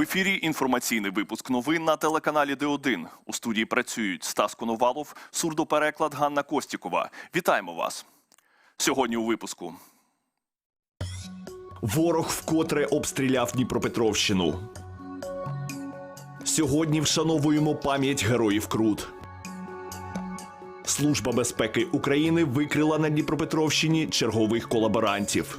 В ефірі інформаційний випуск новин на телеканалі Д1. У студії працюють Стас Коновалов, сурдопереклад Ганна Костікова. Вітаємо вас. Сьогодні у випуску. Ворог вкотре обстріляв Дніпропетровщину. Сьогодні вшановуємо пам'ять героїв Крут. Служба безпеки України викрила на Дніпропетровщині чергових колаборантів.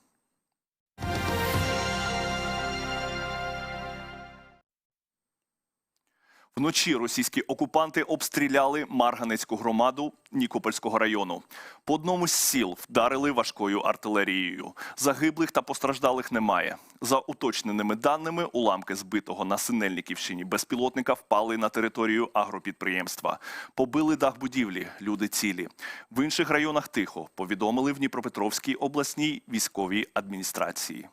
Вночі російські окупанти обстріляли Марганецьку громаду Нікопольського району. По одному з сіл вдарили важкою артилерією. Загиблих та постраждалих немає. За уточненими даними, уламки збитого на Синельниківщині безпілотника впали на територію агропідприємства. Побили дах будівлі, люди цілі. В інших районах тихо, повідомили в Дніпропетровській обласній військовій адміністрації.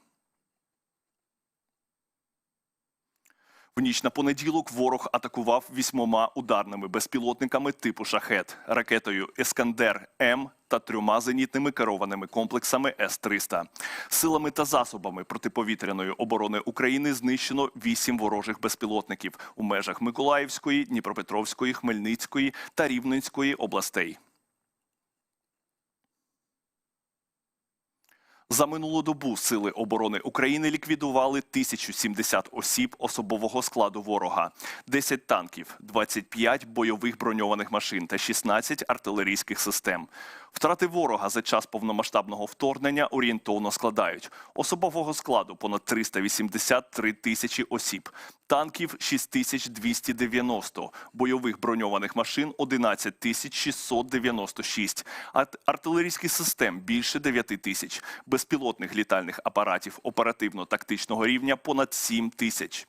В ніч на понеділок ворог атакував вісьмома ударними безпілотниками типу шахет, ракетою Ескандер М та трьома зенітними керованими комплексами С-300. Силами та засобами протиповітряної оборони України знищено вісім ворожих безпілотників у межах Миколаївської, Дніпропетровської, Хмельницької та Рівненської областей. За минулу добу сили оборони України ліквідували 1070 осіб особового складу ворога, 10 танків, 25 бойових броньованих машин та 16 артилерійських систем. Втрати ворога за час повномасштабного вторгнення орієнтовно складають особового складу понад 383 тисячі осіб, танків 6290, бойових броньованих машин 11 тисяч 696, ар- артилерійських систем більше 9 тисяч, безпілотних літальних апаратів оперативно-тактичного рівня понад 7 тисяч.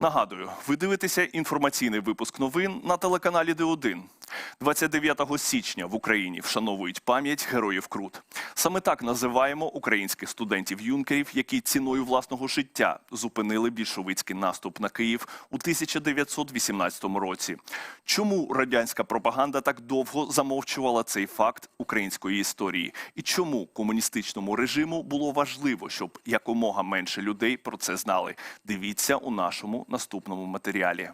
Нагадую, ви дивитеся інформаційний випуск новин на телеканалі Д1. 29 січня в Україні вшановують пам'ять героїв Крут. Саме так називаємо українських студентів-юнкерів, які ціною власного життя зупинили більшовицький наступ на Київ у 1918 році. Чому радянська пропаганда так довго замовчувала цей факт української історії? І чому комуністичному режиму було важливо, щоб якомога менше людей про це знали? Дивіться у нашому наступному матеріалі.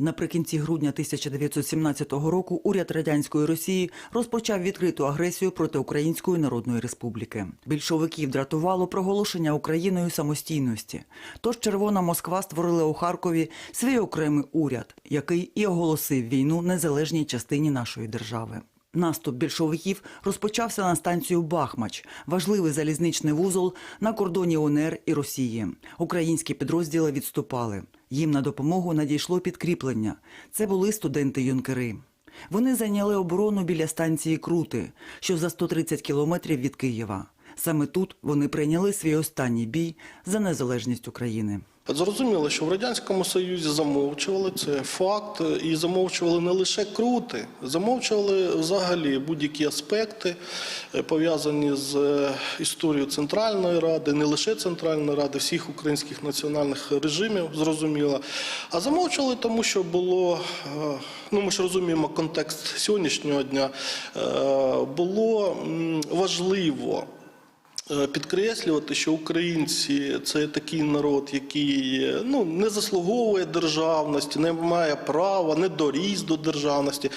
Наприкінці грудня 1917 року уряд радянської Росії розпочав відкриту агресію проти Української Народної Республіки. Більшовиків дратувало проголошення Україною самостійності. Тож Червона Москва створила у Харкові свій окремий уряд, який і оголосив війну незалежній частині нашої держави. Наступ більшовиків розпочався на станцію Бахмач, важливий залізничний вузол на кордоні УНР і Росії. Українські підрозділи відступали. Їм на допомогу надійшло підкріплення. Це були студенти-юнкери. Вони зайняли оборону біля станції Крути, що за 130 кілометрів від Києва. Саме тут вони прийняли свій останній бій за незалежність України. Зрозуміло, що в радянському союзі замовчували це факт, і замовчували не лише крути, замовчували взагалі будь-які аспекти е, пов'язані з е, історією Центральної Ради, не лише Центральної Ради, всіх українських національних режимів, зрозуміло. А замовчували тому, що було, е, ну ми ж розуміємо контекст сьогоднішнього дня, було важливо. Е, Підкреслювати, що українці це такий народ, який е, ну не заслуговує державності, не має права, не доріс до державності.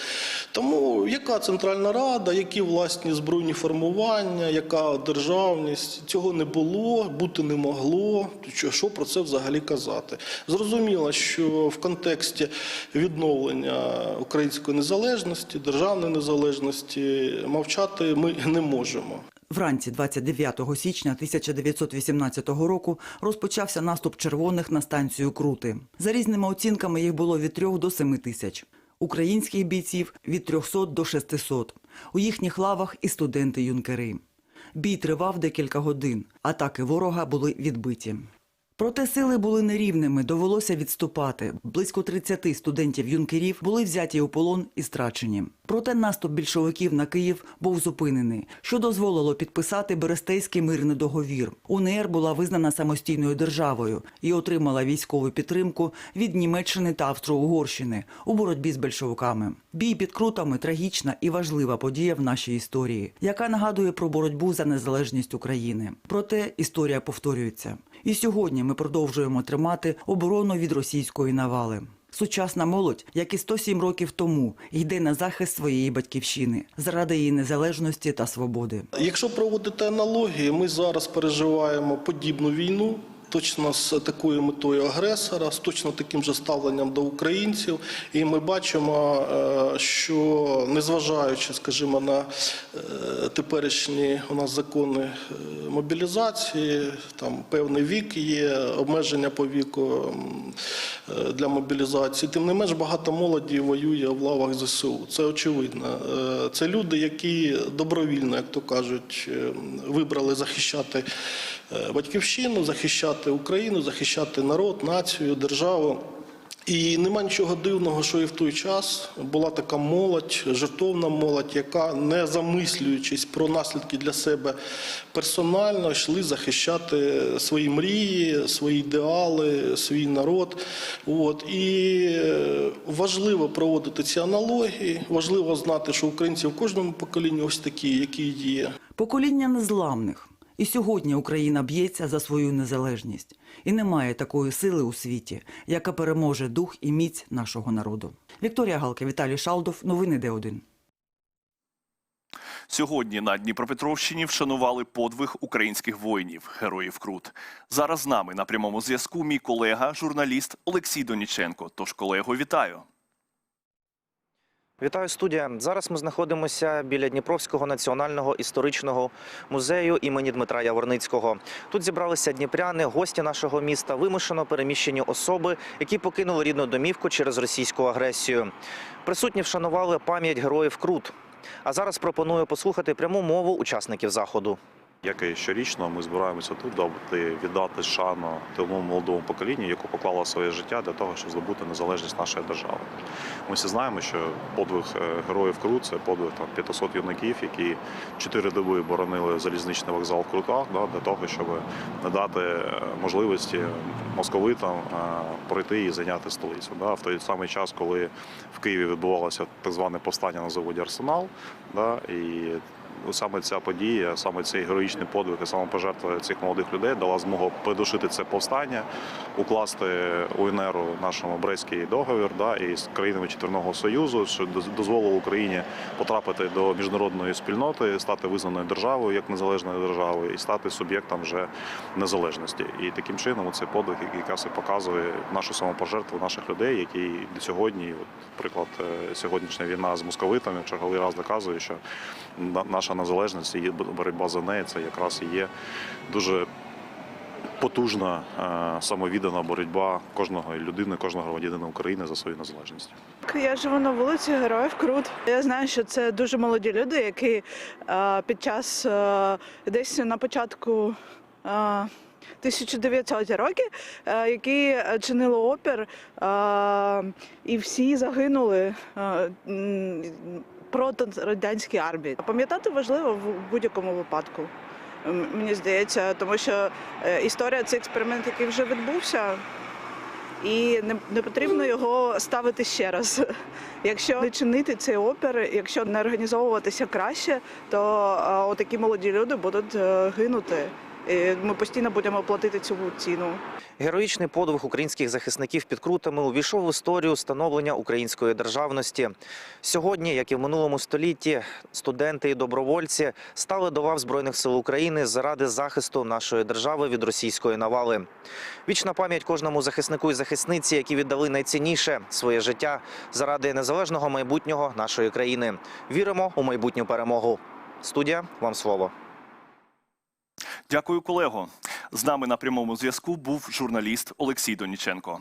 Тому яка Центральна Рада, які власні збройні формування, яка державність цього не було, бути не могло. Що, що про це взагалі казати? Зрозуміло, що в контексті відновлення української незалежності, державної незалежності мовчати ми не можемо. Вранці 29 січня 1918 року розпочався наступ червоних на станцію Крути. За різними оцінками їх було від 3 до 7 тисяч. Українських бійців від 300 до 600. У їхніх лавах і студенти-юнкери. Бій тривав декілька годин. Атаки ворога були відбиті. Проте сили були нерівними, довелося відступати. Близько 30 студентів-юнкерів були взяті у полон і страчені. Проте наступ більшовиків на Київ був зупинений, що дозволило підписати Берестейський мирний договір. УНР була визнана самостійною державою і отримала військову підтримку від Німеччини та Австро-Угорщини у боротьбі з більшовиками. Бій під крутами трагічна і важлива подія в нашій історії, яка нагадує про боротьбу за незалежність України. Проте історія повторюється. І сьогодні ми продовжуємо тримати оборону від російської навали. Сучасна молодь, як і 107 років тому, йде на захист своєї батьківщини заради її незалежності та свободи. Якщо проводити аналогії, ми зараз переживаємо подібну війну. Точно з такою метою агресора, з точно таким же ставленням до українців, і ми бачимо, е, що незважаючи, скажімо, на е, теперішні у нас закони е, мобілізації, там певний вік є, обмеження по віку для мобілізації. Тим не менш багато молоді воює в лавах ЗСУ. Це очевидно. Це люди, які добровільно, як то кажуть, е, вибрали захищати батьківщину, захищати Україну, захищати народ, націю, державу. І нема нічого дивного, що і в той час була така молодь, жертовна молодь, яка, не замислюючись про наслідки для себе персонально, йшли захищати свої мрії, свої ідеали, свій народ. От. І е, важливо проводити ці аналогії, важливо знати, що українці в кожному поколінні ось такі, які є. Покоління незламних. І сьогодні Україна б'ється за свою незалежність. І немає такої сили у світі, яка переможе дух і міць нашого народу. Вікторія Галка, Віталій Шалдов. Новини Д1. Сьогодні на Дніпропетровщині вшанували подвиг українських воїнів, героїв Крут. Зараз з нами на прямому зв'язку мій колега, журналіст Олексій Доніченко. Тож, колего, вітаю. Вітаю студія. Зараз ми знаходимося біля Дніпровського національного історичного музею імені Дмитра Яворницького. Тут зібралися дніпряни, гості нашого міста, вимушено переміщені особи, які покинули рідну домівку через російську агресію. Присутні вшанували пам'ять героїв Крут. А зараз пропоную послухати пряму мову учасників заходу. Як і щорічно, ми збираємося тут, аби віддати шану тому молодому поколінню, яке поклало своє життя для того, щоб здобути незалежність нашої держави. Ми всі знаємо, що подвиг е, героїв Крут це подвиг там 500 юнаків, які чотири доби боронили залізничний вокзал в Крутах, да, для того, щоб не дати е, можливості московитам е, пройти і зайняти столицю. Да. В той самий час, коли в Києві відбувалося так зване повстання на заводі Арсенал, да, і саме ця подія, саме цей героїчний подвиг і самопожертва цих молодих людей дала змогу придушити це повстання, укласти УНРу нашому Брестський договір да, і з країнами Четверного Союзу, що доз- дозволило Україні потрапити до міжнародної спільноти, стати визнаною державою як незалежною державою і стати суб'єктом вже незалежності. І таким чином цей подвиг якраз і показує нашу самопожертву наших людей, які до сьогодні, от, приклад, е, сьогоднішня війна з московитами черговий раз доказує, що на- наша незалежність і боротьба за неї це якраз і є дуже потужна е, самовіддана боротьба кожного людини, кожного громадянина України за свою незалежність. Я живу на вулиці Героїв Крут. Я знаю, що це дуже молоді люди, які е, під час е, десь на початку. Е, 1900 років, які чинили опір, і всі загинули проти радянської армії. Пам'ятати важливо в будь-якому випадку. Мені здається, тому що е, історія це експеримент, який вже відбувся. І не, не потрібно його ставити ще раз. Якщо не чинити цей опір, якщо не організовуватися краще, то е, отакі молоді люди будуть е, гинути. І ми постійно будемо платити цю ціну. Героїчний подвиг українських захисників під крутами увійшов в історію становлення української державності. Сьогодні, як і в минулому столітті, студенти і добровольці стали до лав збройних сил України заради захисту нашої держави від російської навали. Вічна пам'ять кожному захиснику і захисниці, які віддали найцінніше своє життя заради незалежного майбутнього нашої країни. Віримо у майбутню перемогу. Студія, вам слово. Дякую, колего. З нами на прямому зв'язку був журналіст Олексій Доніченко.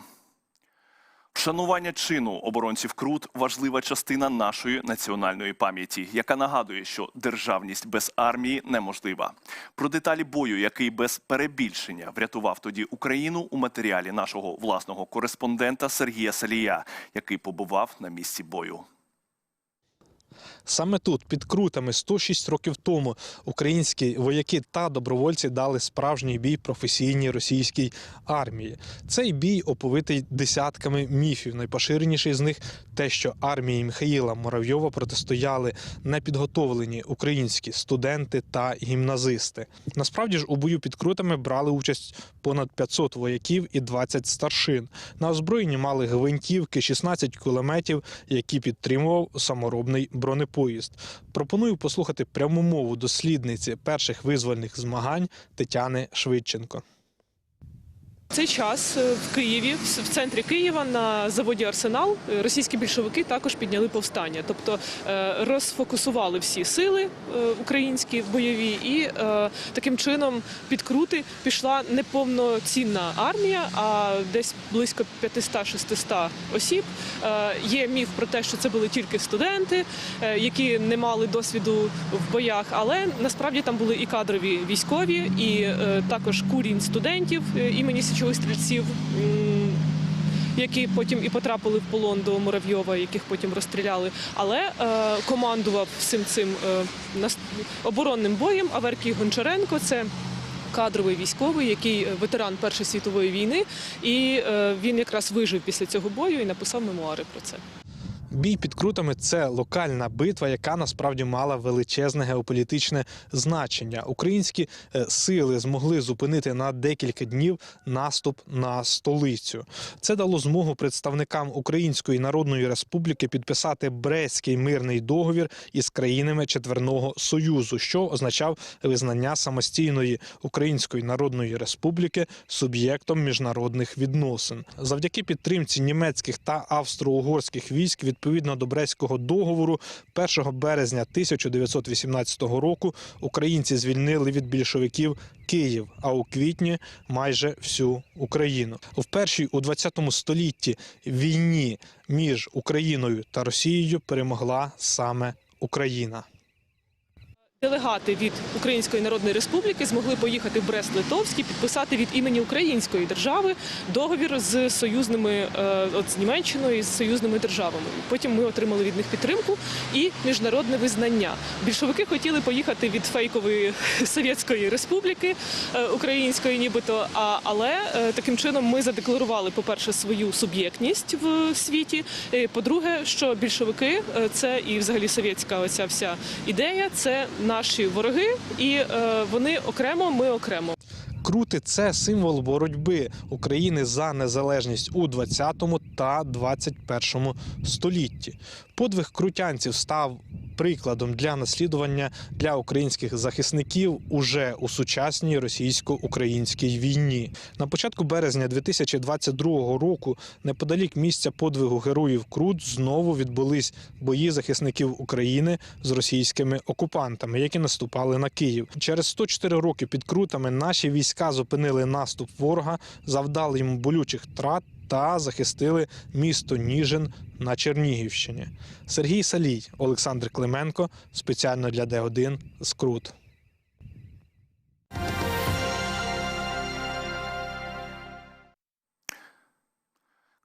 Вшанування чину оборонців Крут важлива частина нашої національної пам'яті, яка нагадує, що державність без армії неможлива. Про деталі бою, який без перебільшення врятував тоді Україну у матеріалі нашого власного кореспондента Сергія Салія, який побував на місці бою. Саме тут, під крутами, 106 років тому, українські вояки та добровольці дали справжній бій професійній російській армії. Цей бій оповитий десятками міфів. Найпоширеніший з них те, що армії Михаїла Муравйова протистояли непідготовлені українські студенти та гімназисти. Насправді ж у бою під крутами брали участь понад 500 вояків і 20 старшин. На озброєнні мали гвинтівки, 16 кулеметів, які підтримував саморобний бронепоїзд. Пропоную послухати пряму мову дослідниці перших визвольних змагань Тетяни Швидченко. Цей час е, в Києві, в центрі Києва, на заводі Арсенал, російські більшовики також підняли повстання, тобто е, розфокусували всі сили е, українські бойові, і таким чином під крути пішла не повноцінна армія, а десь близько 500-600 осіб. Є міф про те, що це були тільки студенти, які не мали досвіду в боях, але насправді там були і кадрові військові, і також курінь студентів імені січових стрільців. Які потім і потрапили в полон до Муравйова, яких потім розстріляли, але е, командував всім цим е, оборонним боєм Аверкій Гончаренко. Це кадровий військовий, який е, ветеран Першої світової війни, і е, він якраз вижив після цього бою і написав мемуари про це. Бій під крутами це локальна битва, яка насправді мала величезне геополітичне значення. Українські е, сили змогли зупинити на декілька днів наступ на столицю. Це дало змогу представникам Української Народної Республіки підписати Брестський мирний договір із країнами Четверного Союзу, що означав визнання самостійної Української Народної Республіки суб'єктом міжнародних відносин. Завдяки підтримці німецьких та австро-угорських військ відповідно до Брестського договору 1 березня 1918 року українці звільнили від більшовиків Київ, а у квітні майже всю Україну. В першій у 20 столітті війні між Україною та Росією перемогла саме Україна. Делегати від Української Народної Республіки змогли поїхати в Брест-Литовський, підписати від імені Української держави договір з союзними е, от з Німеччиною з союзними державами. Потім ми отримали від них підтримку і міжнародне визнання. Більшовики хотіли поїхати від фейкової Совєтської Республіки е, української, нібито. Але е, таким чином ми задекларували, по-перше, свою суб'єктність в світі. По-друге, що більшовики це і взагалі совєтська оця вся ідея, це наші вороги, і е, вони окремо, ми окремо. Крути це символ боротьби України за незалежність у 20 та 21 столітті. Подвиг крутянців став прикладом для наслідування для українських захисників уже у сучасній російсько-українській війні. На початку березня 2022 року, неподалік місця подвигу героїв Крут, знову відбулись бої захисників України з російськими окупантами, які наступали на Київ. Через 104 роки під крутами наші війська зупинили наступ ворога, завдали йому болючих втрат та захистили місто Ніжин на Чернігівщині. Сергій Салій, Олександр Клименко спеціально для Д1 з Крут.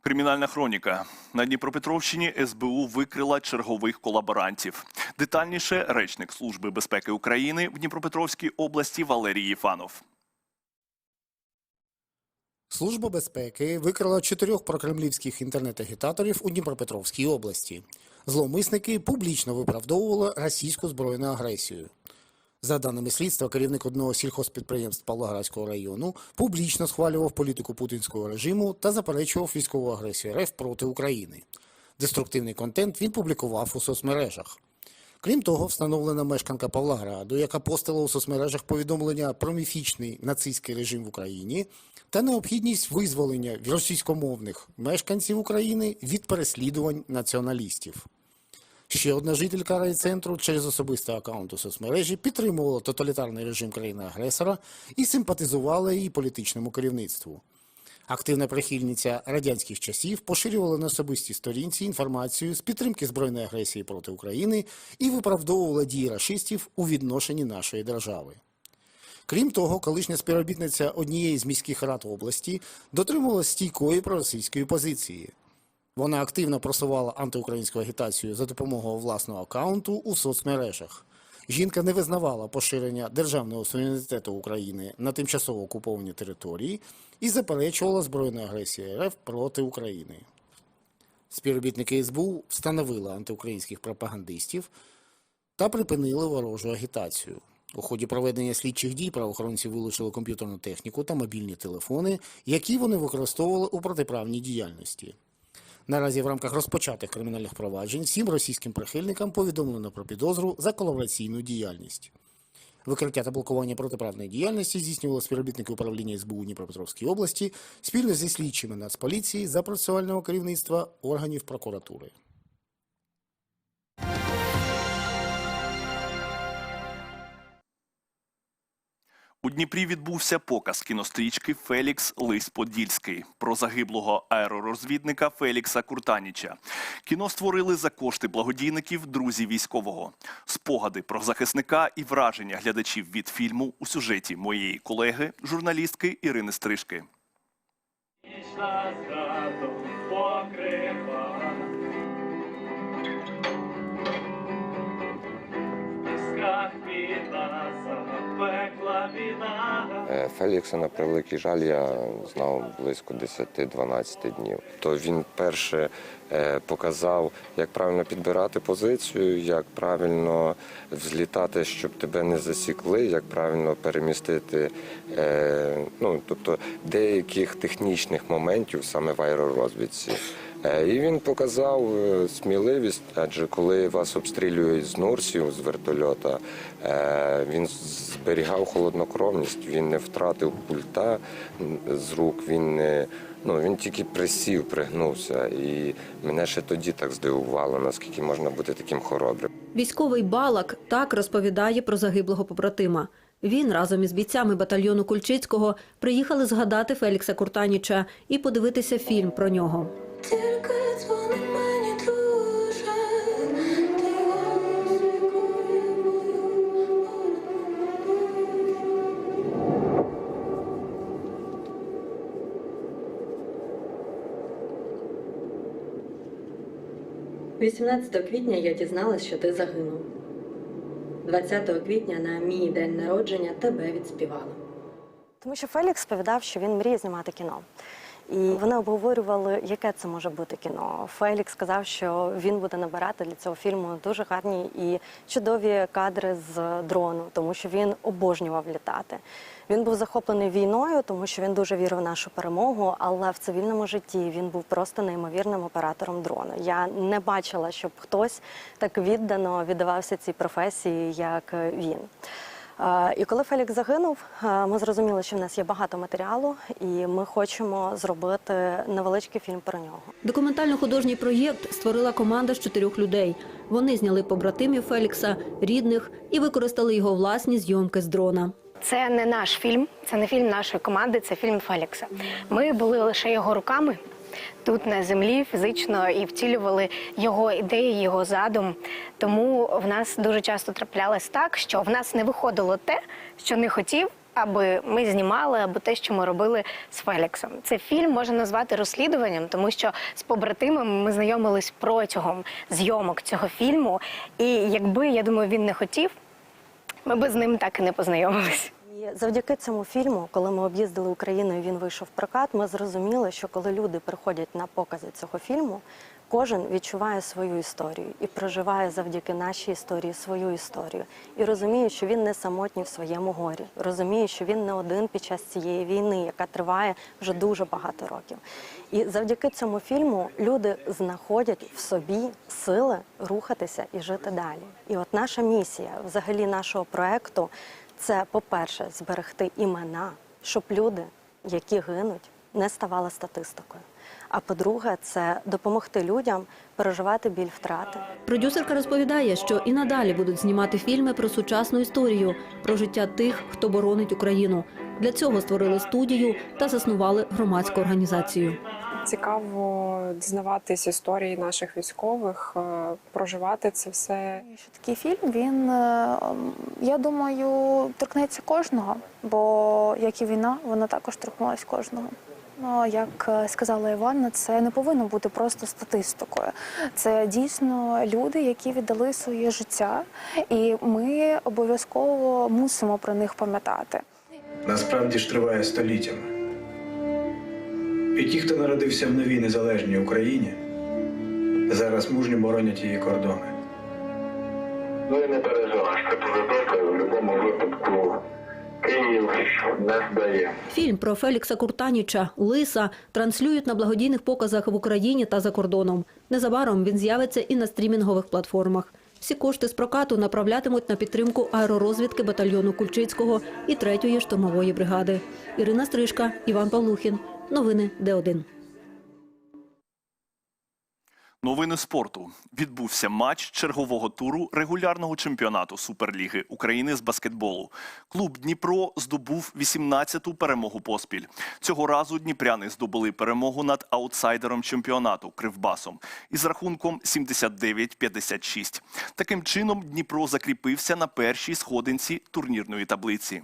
Кримінальна хроніка на Дніпропетровщині СБУ викрила чергових колаборантів. Детальніше речник Служби безпеки України в Дніпропетровській області Валерій Єфанов. Служба безпеки викрила чотирьох прокремлівських інтернет-агітаторів у Дніпропетровській області. Зловмисники публічно виправдовували російську збройну агресію. За даними слідства, керівник одного сільхозпідприємств Павлоградського району публічно схвалював політику путінського режиму та заперечував військову агресію РФ проти України. Деструктивний контент він публікував у соцмережах. Крім того, встановлена мешканка Павлограду, яка постила у соцмережах повідомлення про міфічний нацистський режим в Україні та необхідність визволення російськомовних мешканців України від переслідувань націоналістів. Ще одна жителька райцентру через особистий аккаунт у соцмережі підтримувала тоталітарний режим країни-агресора і симпатизувала її політичному керівництву. Активна прихильниця радянських часів поширювала на особистій сторінці інформацію з підтримки збройної агресії проти України і виправдовувала дії рашистів у відношенні нашої держави. Крім того, колишня співробітниця однієї з міських рад області дотримувалася стійкої проросійської позиції. Вона активно просувала антиукраїнську агітацію за допомогою власного акаунту у соцмережах. Жінка не визнавала поширення державного суверенітету України на тимчасово окуповані території і заперечувала збройну агресію РФ проти України. Співробітники СБУ встановили антиукраїнських пропагандистів та припинили ворожу агітацію. У ході проведення слідчих дій правоохоронці вилучили комп'ютерну техніку та мобільні телефони, які вони використовували у протиправній діяльності. Наразі в рамках розпочатих кримінальних проваджень всім російським прихильникам повідомлено про підозру за колабораційну діяльність. Викриття та блокування протиправної діяльності здійснювали співробітники управління СБУ Дніпропетровській області спільно зі слідчими Нацполіції за процесуального керівництва органів прокуратури. У Дніпрі відбувся показ кінострічки Фелікс Лис Подільський про загиблого аеророзвідника Фелікса Куртаніча. Кіно створили за кошти благодійників друзі військового. Спогади про захисника і враження глядачів від фільму у сюжеті моєї колеги, журналістки Ірини Стрижки. Е, Фелікса, на превеликий жаль, я знав близько 10-12 днів. То він перше е, показав, як правильно підбирати позицію, як правильно взлітати, щоб тебе не засікли, як правильно перемістити, е, ну тобто деяких технічних моментів саме в аеророзвідці. Е, І він показав е, сміливість, адже коли вас обстрілюють з Нурсів, з вертольота, е, він зберігав холоднокровність, він не втратив пульта з рук, він не. Ну, він тільки присів, пригнувся, і мене ще тоді так здивувало, наскільки можна бути таким хоробрим. Військовий Балак так розповідає про загиблого побратима. Він разом із бійцями батальйону Кульчицького приїхали згадати Фелікса Куртаніча і подивитися фільм про нього. Тільки дзвони мені, друже, ти голос лікує мою болю. 18 квітня я дізналась, що ти загинув. 20 квітня на мій день народження тебе відспівали. Тому що Фелікс сповідав, що він мріє знімати кіно. І вони обговорювали, яке це може бути кіно. Фелікс сказав, що він буде набирати для цього фільму дуже гарні і чудові кадри з дрону, тому що він обожнював літати. Він був захоплений війною, тому що він дуже вірив в нашу перемогу, але в цивільному житті він був просто неймовірним оператором дрону. Я не бачила, щоб хтось так віддано віддавався цій професії, як він. І коли Фелікс загинув, ми зрозуміли, що в нас є багато матеріалу, і ми хочемо зробити невеличкий фільм про нього. Документально-художній проєкт створила команда з чотирьох людей. Вони зняли побратимів Фелікса, рідних і використали його власні зйомки з дрона. Це не наш фільм, це не фільм нашої команди, це фільм Фелікса. Ми були лише його руками тут на землі фізично і втілювали його ідеї, його задум. Тому в нас дуже часто траплялось так, що в нас не виходило те, що не хотів. Аби ми знімали, або те, що ми робили з Феліксом. Це фільм можна назвати розслідуванням, тому що з побратимами ми знайомились протягом зйомок цього фільму. І якби я думаю, він не хотів, ми би з ним так і не познайомились. Завдяки цьому фільму, коли ми об'їздили Україну, і він вийшов в прокат. Ми зрозуміли, що коли люди приходять на покази цього фільму, кожен відчуває свою історію і проживає завдяки нашій історії свою історію. І розуміє, що він не самотній в своєму горі. Розуміє, що він не один під час цієї війни, яка триває вже дуже багато років. І завдяки цьому фільму люди знаходять в собі сили рухатися і жити далі. І от наша місія, взагалі, нашого проекту. Це, по-перше, зберегти імена, щоб люди, які гинуть, не ставали статистикою. А по-друге, це допомогти людям переживати біль втрати. Продюсерка розповідає, що і надалі будуть знімати фільми про сучасну історію, про життя тих, хто боронить Україну. Для цього створили студію та заснували громадську організацію. Цікаво дізнаватись історії наших військових, е, проживати це все. Такий фільм він, е, я думаю, торкнеться кожного, бо як і війна, вона також торкнулась кожного. Ну, як е, сказала Іванна, це не повинно бути просто статистикою. Це дійсно люди, які віддали своє життя, і ми обов'язково мусимо про них пам'ятати. насправді ж триває століттями. І ті, хто народився в новій незалежній Україні, зараз мужньо боронять її кордони. Ну і не переживайте, добре, в будь-якому випадку Київ не здає. Фільм про Фелікса Куртаніча Лиса транслюють на благодійних показах в Україні та за кордоном. Незабаром він з'явиться і на стрімінгових платформах. Всі кошти з прокату направлятимуть на підтримку аеророзвідки батальйону Кульчицького і 3-ї штурмової бригади. Ірина Стрижка, Іван Павлухін. Новини Д1. Новини спорту. Відбувся матч чергового туру регулярного чемпіонату Суперліги України з баскетболу. Клуб Дніпро здобув 18-ту перемогу поспіль. Цього разу дніпряни здобули перемогу над аутсайдером чемпіонату Кривбасом із рахунком 79-56. Таким чином Дніпро закріпився на першій сходинці турнірної таблиці.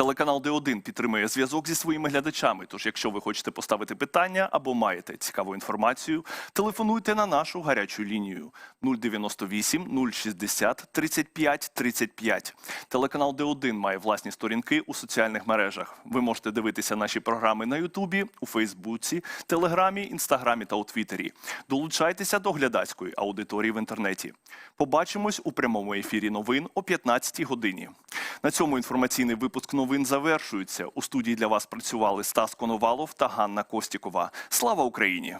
Телеканал Д1 підтримує зв'язок зі своїми глядачами. Тож, якщо ви хочете поставити питання або маєте цікаву інформацію, телефонуйте на нашу гарячу лінію 098 060 35 35. Телеканал Д1 має власні сторінки у соціальних мережах. Ви можете дивитися наші програми на Ютубі, у Фейсбуці, Телеграмі, Інстаграмі та у Твіттері. Долучайтеся до глядацької аудиторії в інтернеті. Побачимось у прямому ефірі новин о 15 годині. На цьому інформаційний випуск новин завершується. У студії для вас працювали Стас Коновалов та Ганна Костікова. Слава Україні!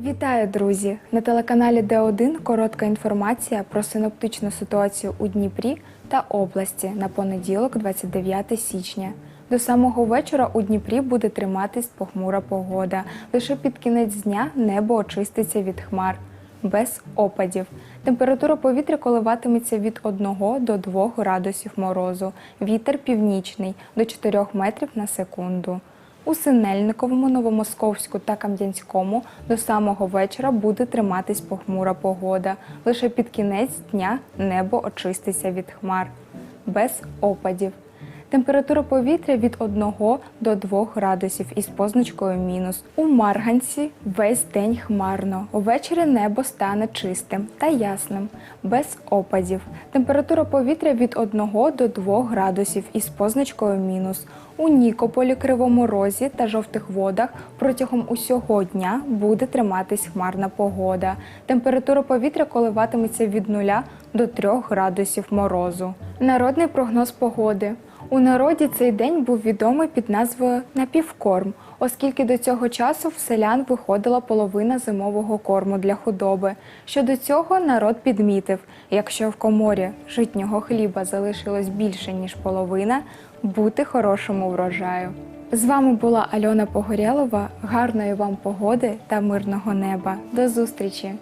Вітаю, друзі! На телеканалі Д1 коротка інформація про синоптичну ситуацію у Дніпрі та області на понеділок, 29 січня. До самого вечора у Дніпрі буде триматись похмура погода. Лише під кінець дня небо очиститься від хмар. Без опадів. Температура повітря коливатиметься від 1 до 2 градусів морозу. Вітер північний до 4 метрів на секунду. У Синельниковому, Новомосковську та Кам'янському до самого вечора буде триматись похмура погода. Лише під кінець дня небо очиститься від хмар. Без опадів. Температура повітря від 1 до 2 градусів із позначкою мінус. У Марганці весь день хмарно. Увечері небо стане чистим та ясним, без опадів. Температура повітря від 1 до 2 градусів із позначкою мінус. У Нікополі, Кривому Розі та жовтих водах протягом усього дня буде триматись хмарна погода. Температура повітря коливатиметься від 0 до 3 градусів морозу. Народний прогноз погоди. У народі цей день був відомий під назвою напівкорм, оскільки до цього часу в селян виходила половина зимового корму для худоби. Щодо цього народ підмітив, якщо в коморі житнього хліба залишилось більше ніж половина, бути хорошому врожаю. З вами була Альона Погорєлова. Гарної вам погоди та мирного неба. До зустрічі!